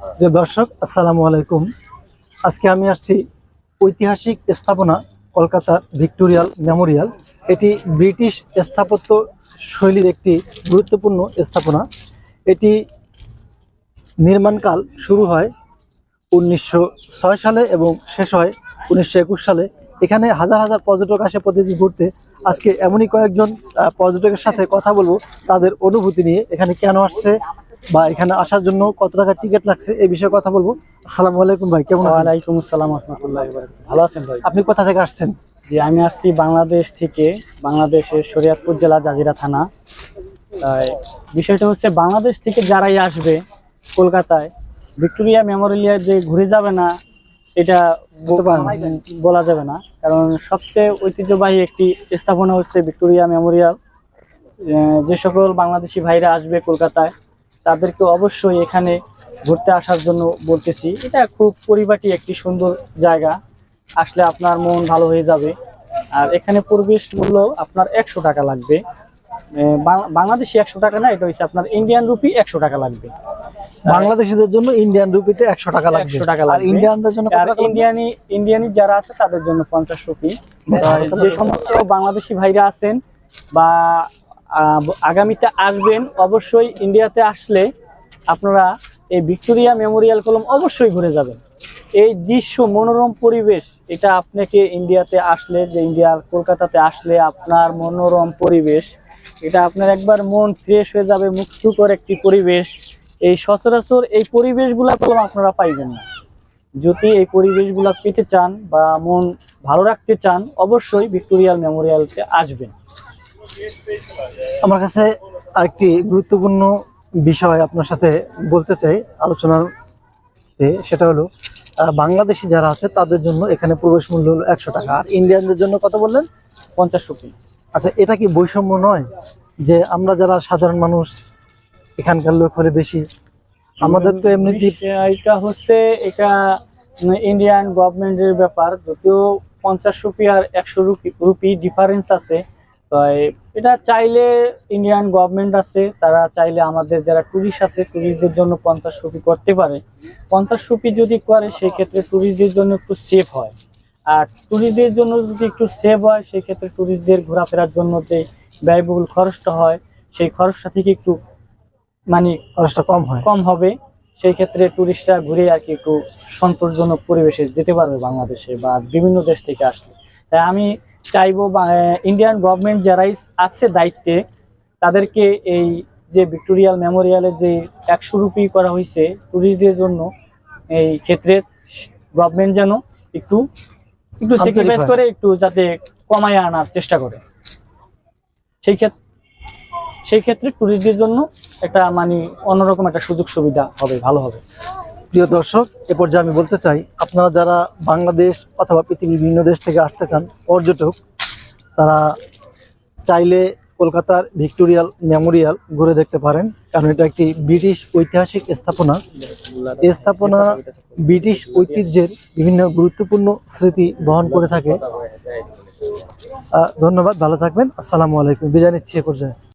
প্রিয় দর্শক, আসসালামু আলাইকুম। আজকে আমি আসছি ঐতিহাসিক স্থাপনা কলকাতার ভিক্টোরিয়াল মেমোরিয়াল। এটি ব্রিটিশ স্থাপত্য শৈলীর একটি গুরুত্বপূর্ণ স্থাপনা। এটি নির্মাণকাল শুরু হয় উনিশশো ছয় সালে এবং শেষ হয় উনিশশো একুশ সালে। এখানে হাজার হাজার পর্যটক আসে প্রতিদিন ঘুরতে। আজকে এমনই কয়েকজন পর্যটকের সাথে কথা বলব, তাদের অনুভূতি নিয়ে। এখানে কেন আসছে বা এখানে আসার জন্য কত টাকা টিকিট লাগছে এই বিষয়ে কথা বলব। আসসালামু আলাইকুম ভাই কেমন আছেন? ওয়ালাইকুম আসসালাম রহমতুল্লাহ ভালো আছেন ভাই? আপনি কোথা থেকে আসছেন? জি আমি আসছি বাংলাদেশ থেকে বাংলাদেশের শরীয়তপুর জেলা জাজিরা থানা। বিষয়টা হচ্ছে বাংলাদেশ থেকে যারাই আসবে কলকাতায় ভিক্টোরিয়া মেমোরিয়াল যে ঘুরে যাবে না এটা। বলা যাবে না। কারণ সবচেয়ে ঐতিহ্যবাহী একটি স্থাপনা হচ্ছে ভিক্টোরিয়া মেমোরিয়াল। যে সকল বাংলাদেশি ভাইরা আসবে কলকাতায় তাদেরকে অবশ্যই এখানে ঘুরতে আসার জন্য বলতেছি। এটা খুব পরিপাটি একটি সুন্দর জায়গা। আসলে আপনার মন ভালো হয়ে যাবে। আর এখানে প্রবেশ মূল্য আপনার একশো টাকা লাগবে। বাংলাদেশি একশো টাকা না এটা হচ্ছে আপনার ইন্ডিয়ান রুপি একশো টাকা লাগবে। বাংলাদেশিদের জন্য ইন্ডিয়ান রুপিতে একশো টাকা লাগবে। 100 টাকা লাগবে। ইন্ডিয়ানদের জন্য? ইন্ডিয়ানি ইন্ডিয়ানি যারা আছে তাদের জন্য পঞ্চাশ রুপি যে সমস্ত বাংলাদেশি ভাইরা আছেন বা আগামীতে আসবেন, অবশ্যই ইন্ডিয়াতে আসলে আপনারা এই ভিক্টোরিয়া মেমোরিয়াল কলম অবশ্যই ঘুরে যাবেন। এই দৃশ্য মনোরম পরিবেশ, এটা আপনাকে ইন্ডিয়াতে আসলে, যে ইন্ডিয়ার কলকাতাতে আসলে আপনার মনোরম পরিবেশ, এটা আপনার একবার মন ফ্রেশ হয়ে যাবে মুক্তকর একটি পরিবেশ। এই সচরাচর এই পরিবেশগুলা কলম আপনারা পাইবেন না। যদি এই পরিবেশগুলা পেতে চান বা মন ভালো রাখতে চান, অবশ্যই ভিক্টোরিয়াল মেমোরিয়ালতে আসবেন। আমার কাছে আরেকটি গুরুত্বপূর্ণ বিষয় আপনার সাথে বলতে চাই, আলোচনার সেটা হলো বাংলাদেশি যারা আছে, তাদের জন্য এখানে প্রবেশ মূল্য হলো একশো টাকা। আর ইন্ডিয়ানদের জন্য কত বললেন? পঞ্চাশ রুপি। আচ্ছা এটা কি বৈষম্য নয় যে আমরা যারা সাধারণ মানুষ, এখানকার লোক হলে বেশি? আমাদের তো এমনিতে এটা হচ্ছে এটা ইন্ডিয়ান গভর্নমেন্টের ব্যাপার, যদিও পঞ্চাশ রুপি আর একশো রুপি রুপি ডিফারেন্স আছে। তো এটা চাইলে ইন্ডিয়ান গভর্নমেন্ট আছে তারা চাইলে আমাদের যারা টুরিস্ট আছে টুরিস্টদের জন্য পঞ্চাশ রুপি করতে পারে। পঞ্চাশ রুপি যদি করে সেই ক্ষেত্রে টুরিস্টদের জন্য একটু সেফ হয়। আর টুরিস্টদের জন্য যদি একটু সেভ হয় সেই ক্ষেত্রে টুরিস্টদের ঘোরাফেরার জন্য যে ব্যয়বহুল খরচটা হয় সেই খরচটা থেকে একটু মানে খরচটা কম হয়। কম হবে। সেই ক্ষেত্রে টুরিস্টরা ঘুরে আর কি একটু সন্তোষজনক পরিবেশে যেতে পারবে বাংলাদেশে বা বিভিন্ন দেশ থেকে আসলে। তাই আমি চাইব ইন্ডিয়ান গভর্নমেন্ট যারাই আছে দায়িত্বে তাদেরকে এই যে ভিক্টোরিয়াল মেমোরিয়ালের যে একশো রুপি করা হয়েছে টুরিস্টদের জন্য এই ক্ষেত্রে গভর্নমেন্ট যেন একটু একটু স্যাক্রিফাইস করে একটু যাতে কমায় আনার চেষ্টা করে। সেই ক্ষেত্রে সেই ক্ষেত্রে টুরিস্টদের জন্য একটা মানে অন্যরকম একটা সুযোগ সুবিধা হবে ভালো হবে। প্রিয় দর্শক, এ পর্যায়ে আমি বলতে চাই, আপনারা যারা বাংলাদেশ অথবা পৃথিবীর বিভিন্ন দেশ থেকে আসতে চান, পর্যটক, তারা চাইলে কলকাতার ভিক্টোরিয়াল মেমোরিয়াল ঘুরে দেখতে পারেন, কারণ এটা একটি ব্রিটিশ ঐতিহাসিক স্থাপনা। স্থাপনা ব্রিটিশ ঐতিহ্যের বিভিন্ন গুরুত্বপূর্ণ স্মৃতি বহন করে থাকে। ধন্যবাদ, ভালো থাকবেন। আসসালামু আলাইকুম। বিদায় নিচ্ছি এ পর্যায়ে।